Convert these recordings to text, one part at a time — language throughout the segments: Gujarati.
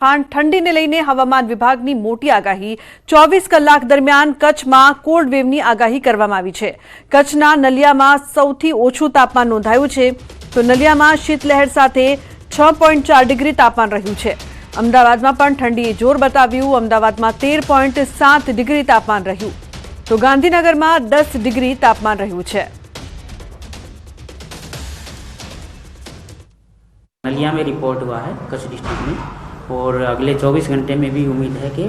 ખાણ ઠંડીને લઈને હવામાન વિભાગની મોટી આગાહી ચોવીસ કલાક દરમિયાન કચ્છમાં કોલ્ડ વેવની આગાહી કરવામાં આવી છે કચ્છના નલિયામાં સૌથી ઓછું તાપમાન નોંધાયું છે તો નલિયામાં શીતલહેર સાથે છ પોઈન્ટ ચાર ડિગ્રી તાપમાન રહ્યું છે અમદાવાદમાં પણ ઠંડીએ જોર બતાવ્યું અમદાવાદમાં તેર પોઈન્ટ સાત ડિગ્રી તાપમાન રહ્યું તો ગાંધીનગરમાં દસ ડિગ્રી તાપમાન રહ્યું છે नलिया में रिपोर्ट हुआ है कच्छ डिस्ट्रिक्ट में और अगले 24 घंटे में भी उम्मीद है कि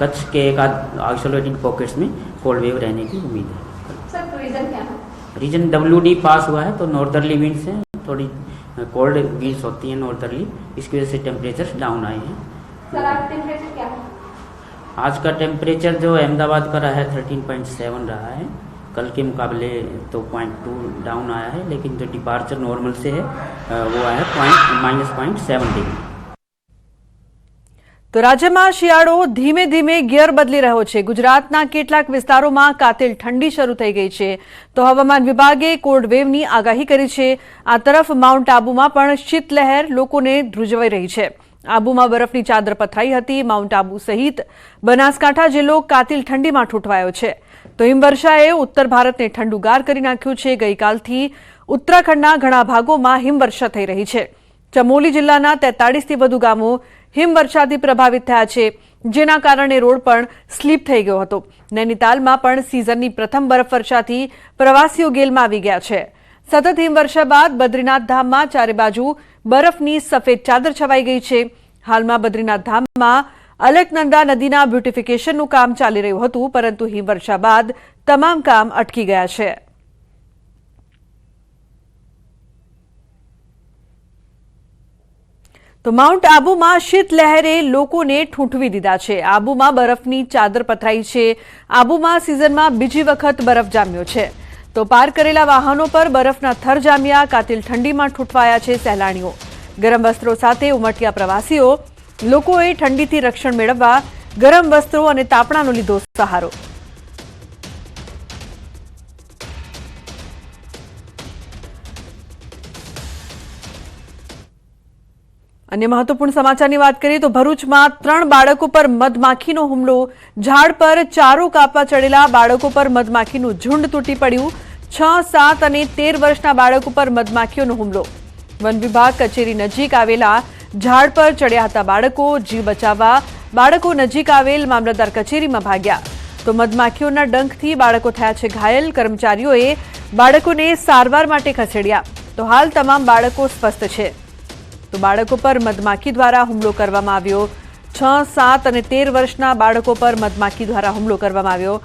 कच्छ के एक आइसोलेटेड पॉकेट्स में कोल्ड वेव रहने की उम्मीद है। सर तो रीजन क्या है? रीजन डब्ल्यू डी पास हुआ है तो नॉर्दर्ली विंड्स हैं थोड़ी कोल्ड विंड्स होती हैं नॉर्दर्ली इसकी वजह से टेम्परेचर डाउन आए हैं। सर आज टेम्परेचर क्या है? आज का टेम्परेचर जो अहमदाबाद का रहा है थर्टीन पॉइंट सेवन रहा है कल के मुकाबले तो पॉइंट टू डाउन आया है लेकिन जो डिपार्चर नॉर्मल से है वो आया है point minus point seven degree તો રાજ્યમાં શિયાળો ધીમે ધીમે ગિયર બદલી રહ્યો છે. ગુજરાતના કેટલાક વિસ્તારોમાં કાતિલ ઠંડી શરૂ થઈ ગઈ છે. તો હવામાન વિભાગે કોલ્ડ વેવની આગાહી કરી છે. આ તરફ માઉન્ટ આબુમાં પણ શીતલહેર લોકોને ધ્રુજવાઈ રહી છે. આબુમાં બરફની ચાદર પથરાઈ હતી. માઉન્ટ આબુ સહિત બનાસકાંઠા જિલ્લો કાતિલ ઠંડીમાં ઠૂંઠવાયો છે. તો હિમવર્ષાએ ઉત્તર ભારતને ઠંડુગાર કરી નાખ્યું છે. ગઈકાલથી ઉત્તરાખંડના ઘણા ભાગોમાં હિમવર્ષા થઈ રહી છે. ચમોલી જિલ્લાના તેતાળીસથી વધુ ગામો હિમવર્ષાથી પ્રભાવિત થયા છે. જેના કારણે રોડ પણ સ્લીપ થઈ ગયો હતો. નૈનીતાલમાં પણ સિઝનની પ્રથમ બરફવર્ષાથી પ્રવાસીઓ ગેલમાં આવી ગયા છે. સતત હિમવર્ષા બાદ બદ્રીનાથ ધામમાં ચારે બાજુ બરફની સફેદ ચાદર છવાઈ ગઈ છે. હાલમાં બદ્રીનાથ ધામમાં અલકનંદા નદીના બ્યુટિફિકેશનનું કામ ચાલી રહ્યું હતું, પરંતુ હિમવર્ષા બાદ તમામ કામ અટકી ગયા છે. તો માઉન્ટ આબુમાં શીતલહેરે લોકોને ઠૂંઠવી દીધા છે. આબુમાં બરફની ચાદર પથરાઈ છે. આબુમાં સિઝનમાં બીજી વખત બરફ જામ્યો છે. તો પાર કરેલા વાહનો પર બરફના થર જામ્યા, કાતિલ ઠંડીમાં ઠૂંઠવાયા છે સહેલાણીઓ. ગરમ વસ્ત્રો સાથે ઉમટ્યા પ્રવાસીઓ, લોકોએ ઠંડીથી રક્ષણ મેળવવા ગરમ વસ્ત્રો અને તાપણાનો લીધો સહારો. અન્ય મહત્વપૂર્ણ સમાચારની વાત કરીએ તો ભરૂચમાં ત્રણ બાળકો પર મધમાખીનો હુમલો. ઝાડ પર ચારો કાપવા ચડેલા બાળકો પર મધમાખીનું ઝુંડ તૂટી પડ્યું. છ, સાત અને તેર વર્ષના બાળકો પર મધમાખીઓનો હુમલો. વન વિભાગ કચેરી નજીક આવેલા ઝાડ પર ચડ્યા હતા બાળકો. જીવ બચાવવા બાળકો નજીક આવેલ મામલતદાર કચેરીમાં ભાગ્યા. તો મધમાખીઓના ડંખથી બાળકો થયા છે ઘાયલ. કર્મચારીઓએ બાળકોને સારવાર માટે ખસેડ્યા. તો હાલ તમામ બાળકો સ્વસ્થ છે. તો બાળકો પર મધમાખી દ્વારા હુમલો કરવામાં આવ્યો. છ, સાત અને તેર વર્ષના બાળકો પર મધમાખી દ્વારા હુમલો કરવામાં આવ્યો.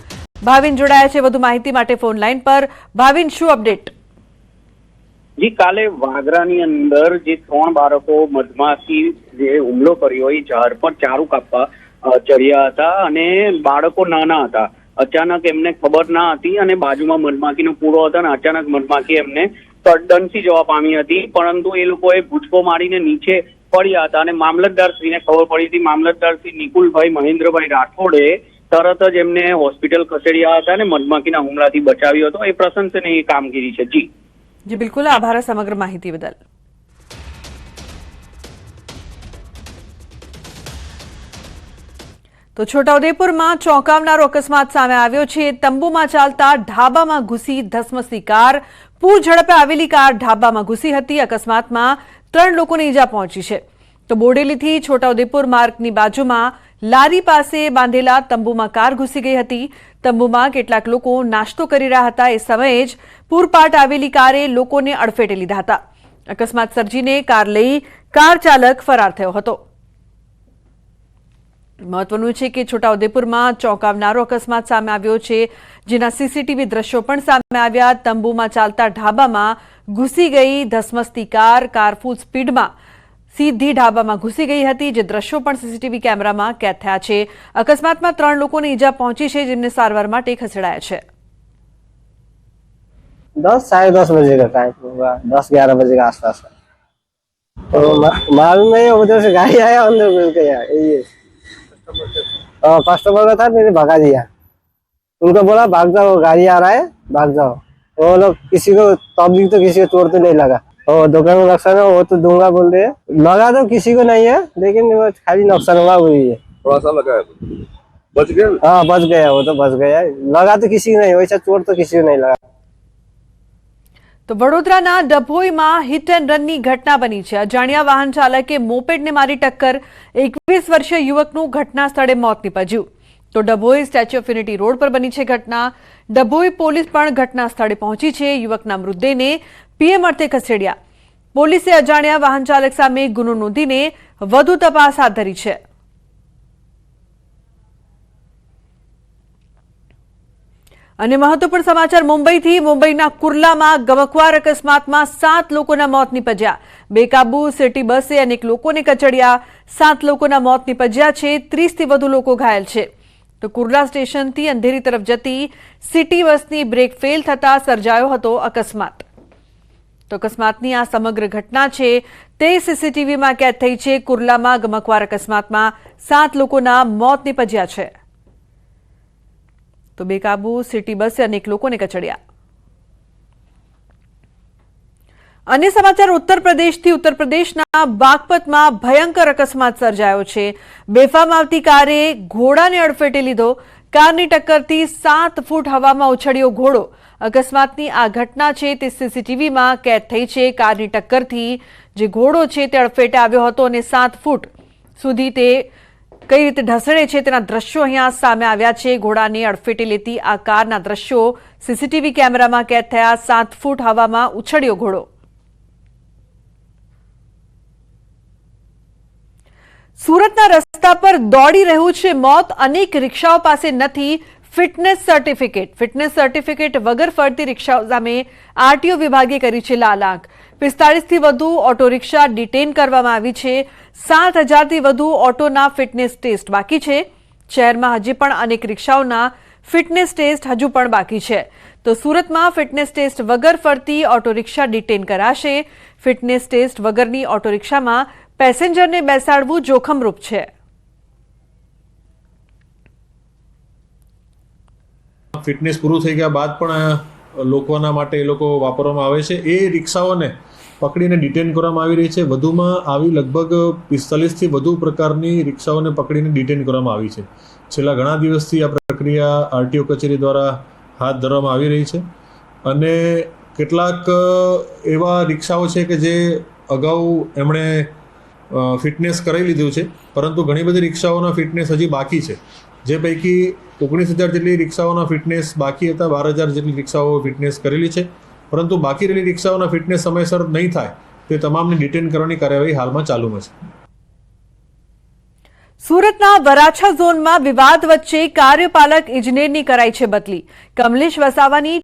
ભાવિન જોડાયા છે વધુ માહિતી માટે ફોન લાઈન પર. ભાવિન, શું અપડેટ? જી, કાલે વાગરાની અંદર જે ત્રણ બાળકો મધમાખી જે હુમલો કર્યો, એ ઝાડ પર ચારું કાપવા ચડ્યા હતા અને બાળકો નાના હતા. અચાનક એમને ખબર ના હતી અને બાજુમાં મધમાખીનો પૂરો હતો અને અચાનક મધમાખી એમને તડદનથી જવા પામી હતી, પરંતુ એ લોકોએ ભૂચકો મારીને નીચે પડ્યા હતા અને મામલતદારશ્રીને ખબર પડી હતી. મામલતદારશ્રી નિકુલભાઈ મહેન્દ્રભાઈ રાઠોડે તરત જ એમને હોસ્પિટલ ખસેડ્યા હતા અને મધમાખીના હુમલાથી બચાવ્યો હતો. એ પ્રશંસનીય કામગીરી છે. જી. જી, બિલકુલ. આભાર સમગ્ર માહિતી બદલ. તો છોટાઉદેપુરમાં ચોંકાવનારો અકસ્માત સામે આવ્યો છે. તંબુમાં ચાલતા ઢાબામાં ઘૂસી ધસમસી કાર પૂર ઝડપે આવેલી કાર ઢાબામાં ઘૂસી હતી. અકસ્માતમાં ત્રણ લોકોને ઈજા પહોંચી છે. તો બોડેલીથી છોટાઉદેપુર માર્ગની બાજુમાં લારી પાસે બાંધેલા તંબુમાં કાર ઘૂસી ગઈ હતી. તંબુમાં કેટલાક લોકો નાસ્તો કરી રહ્યા હતા. એ સમયે જ પૂરપાટ આવેલી કારે લોકોને અડફેટે લીધા હતા. અકસ્માત સર્જીને કાર લઈ કાર ચાલક ફરાર થયો હતો. મહત્વનું છે કે છોટાઉદેપુરમાં ચોંકાવનારો અકસ્માત સામે આવ્યો છે, જેના સીસીટીવી દ્રશ્યો પણ સામે આવ્યા. તંબુમાં ચાલતા ઢાબામાં ઘૂસી ગઈ ધસમસતી કાર કાર સ્પીડમાં સીધી ઢાબામાં ઘૂસી ગઈ હતી, જે દ્રશ્યો પણ સીસીટીવી કેમેરામાં કેદ થયા છે. અકસ્માતમાં ત્રણ લોકોને ઈજા પહોંચી છે, જેમને સારવાર માટે ખસેડાયા છે. દસ, સાડી દસ બજે દસ ગ્યારહ બજે આસપાસ. ગાડી આયા અંદર ગયા कस्टमर का था मैंने भगा दिया उनको बोला भाग जाओ गाड़ी आ रहा है भाग जाओ वो लोग किसी को पब्लिक तो किसी को चोट तो नहीं लगा और दुकान में नुकसान है वो तो दूंगा बोल रहे हैं लगा तो किसी को नहीं है लेकिन वो खाली नुकसान हुआ हुई है थोड़ा सा लगा है तो। बच गया ना? हाँ बच गया वो तो बच गया लगा तो किसी को नहीं वैसा चोट तो किसी को नहीं लगा તો વડોદરાના ડભોઈમાં હિટ એન્ડ રનની ઘટના બની છે. અજાણ્યા વાહન ચાલકે મોપેડને મારી ટક્કર. એકવીસ વર્ષીય યુવકનું ઘટના સ્થળે મોત નીપજ્યું. તો Dabhoi statue of unity road પર બની છે ઘટના. ડભોઈ પોલીસ પણ ઘટના સ્થળે પહોંચી છે. યુવકના મૃતદેહને પીએમ અર્થે ખસેડ્યા. પોલીસે અજાણ્યા વાહન ચાલક સામે ગુનો નોંધીને વધુ તપાસ હાથ ધરી છે. અને મહત્વપૂર્ણ સમાચાર મુંબઈથી. મુંબઈના કુર્લામાં ગમખ્વાર અકસ્માતમાં સાત લોકોના મોત નીપજ્યા. બેકાબુ સિટી બસે અનેક લોકોને કચડ્યા. સાત લોકોના મોત નીપજ્યા છે. ત્રીસથી વધુ લોકો ઘાયલ છે. તો કુર્લા સ્ટેશનથી અંધેરી તરફ જતી સિટી બસની બ્રેક ફેલ થતાં સર્જાયો હતો અકસ્માત. તો અકસ્માતની આ સમગ્ર ઘટના છે તે સીસીટીવીમાં કેદ થઈ છે. કુર્લામાં ગમકવાર અકસ્માતમાં સાત લોકોના મોત નીપજ્યા છે. તો બેકાબુ સિટી બસે અનેક લોકોને કચડ્યા. અન્ય સમાચાર ઉત્તર પ્રદેશથી ઉત્તર પ્રદેશના બાગપતમાં ભયંકર અકસ્માત સર્જાયો છે. બેફામ આવતી કારે ઘોડાને અડફેટે લીધો. કારની ટક્કરથી સાત ફૂટ હવામાં ઉછળ્યો ઘોડો. અકસ્માતની આ ઘટના છે તે સીસીટીવીમાં કેદ થઈ છે. કારની ટક્કરથી જે ઘોડો છે તે અડફેટે આવ્યો હતો અને સાત ફૂટ સુધી તે કઈ રીતે ઢસડે છે તેના દ્રશ્યો અહીંયા સામે આવ્યા છે. ઘોડાને અડફેટે લેતી આ કારના દ્રશ્યો સીસીટીવી કેમેરામાં કેદ થયા. સાત ફૂટ હવામાં ઉછળ્યો ઘોડો. સુરતના રસ્તા પર દોડી રહ્યું છે મોત. અનેક રિક્ષાઓ પાસે નથી. Fitness certificate. ફિટનેસ સર્ટિફિકેટ વગર ફરતી રિક્ષાઓ સામે આરટીઓ વિભાગે કરી છે લાલ આંખ પિસ્તાળીસથી વધુ ઓટો રિક્ષા ડિટેન કરવામાં આવી છે. સાત હજારથી વધુ ઓટોના ફિટનેસ ટેસ્ટ બાકી છે. શહેરમાં હજી પણ અનેક રિક્ષાઓના ફિટનેસ ટેસ્ટ હજુ પણ બાકી છે. તો સુરતમાં ફિટનેસ ટેસ્ટ વગર ફરતી ઓટો રિક્ષા ડિટેન કરાશે. ફિટનેસ ટેસ્ટ વગરની ઓટો રિક્ષામાં પેસેન્જરને બેસાડવું જોખમરૂપ છે. ફિટનેસ પૂરું થઈ ગયા બાદ પણ લોકોના માટે એ લોકો વાપરવામાં આવે છે. એ રિક્ષાઓને પકડીને ડિટેન કરવામાં આવી રહી છે. વધુમાં આવી લગભગ પિસ્તાલીસથી વધુ પ્રકારની રિક્ષાઓને પકડીને ડિટેન કરવામાં આવી છે. છેલ્લા ઘણા દિવસથી આ પ્રક્રિયા આરટીઓ કચેરી દ્વારા હાથ ધરવામાં આવી રહી છે. અને કેટલાક એવા રિક્ષાઓ છે કે જે અગાઉ એમણે ફિટનેસ કરાવી લીધું છે. પરંતુ ઘણી બધી રિક્ષાઓના ફિટનેસ હજી બાકી છે. જે પૈકી ઓગણીસ હજાર જેટલી રિક્ષાઓના ફિટનેસ બાકી હતા, બાર હજાર જેટલી રિક્ષાઓ ફિટનેસ કરેલી છે. પરંતુ બાકી રહેલી રિક્ષાઓના ફિટનેસ સમયસર નહીં થાય, તે તમામને ડિટેન કરવાની કાર્યવાહી હાલમાં ચાલુમાં છે. સુરતના વરાછા ઝોનમાં વિવાદ વચ્ચે કાર્યપાલક ઇજનેરની કરાઈ છે બદલી. કમલેશ વસાવાની